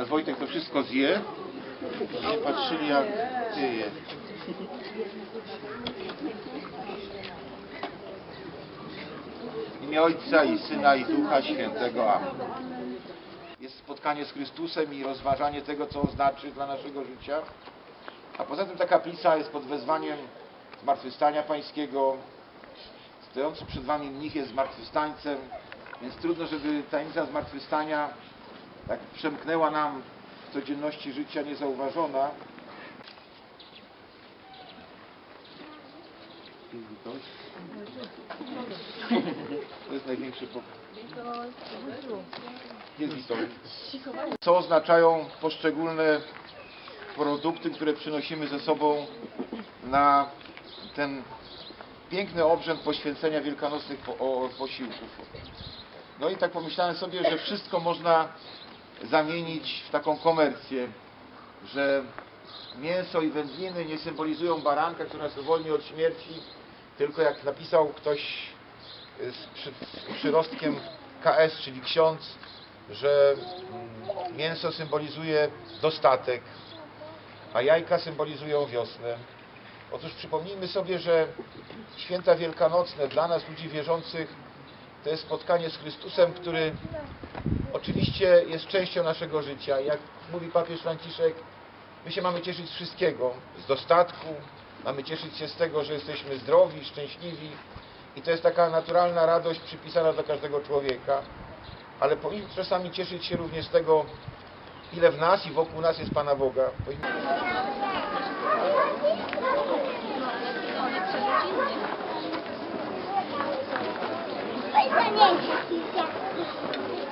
Teraz Wojtek to wszystko zje. Nie patrzyli jak tyje. W imię Ojca i Syna i Ducha Świętego. Amen. Jest spotkanie z Chrystusem i rozważanie tego, co znaczy dla naszego życia. A poza tym ta kaplica jest pod wezwaniem Zmartwychwstania Pańskiego. Stojący przed Wami mnich jest zmartwychwstańcem, więc trudno, żeby tajemnica zmartwychwstania tak przemknęła nam w codzienności życia niezauważona. To jest największy. Co oznaczają poszczególne produkty, które przynosimy ze sobą na ten piękny obrzęd poświęcenia wielkanocnych posiłków. No i tak pomyślałem sobie, że wszystko można zamienić w taką komercję, że mięso i wędliny nie symbolizują baranka, który nas uwolni od śmierci, tylko jak napisał ktoś z, przy, z przyrostkiem KS, czyli ksiądz, że mm, mięso symbolizuje dostatek, a jajka symbolizują wiosnę. Otóż przypomnijmy sobie, że święta wielkanocne dla nas, ludzi wierzących, to jest spotkanie z Chrystusem, który oczywiście jest częścią naszego życia. Jak mówi papież Franciszek, my się mamy cieszyć z wszystkiego, z dostatku, mamy cieszyć się z tego, że jesteśmy zdrowi, szczęśliwi i to jest taka naturalna radość przypisana do każdego człowieka. Ale powinniśmy czasami cieszyć się również z tego, ile w nas i wokół nas jest Pana Boga. Powinniśmy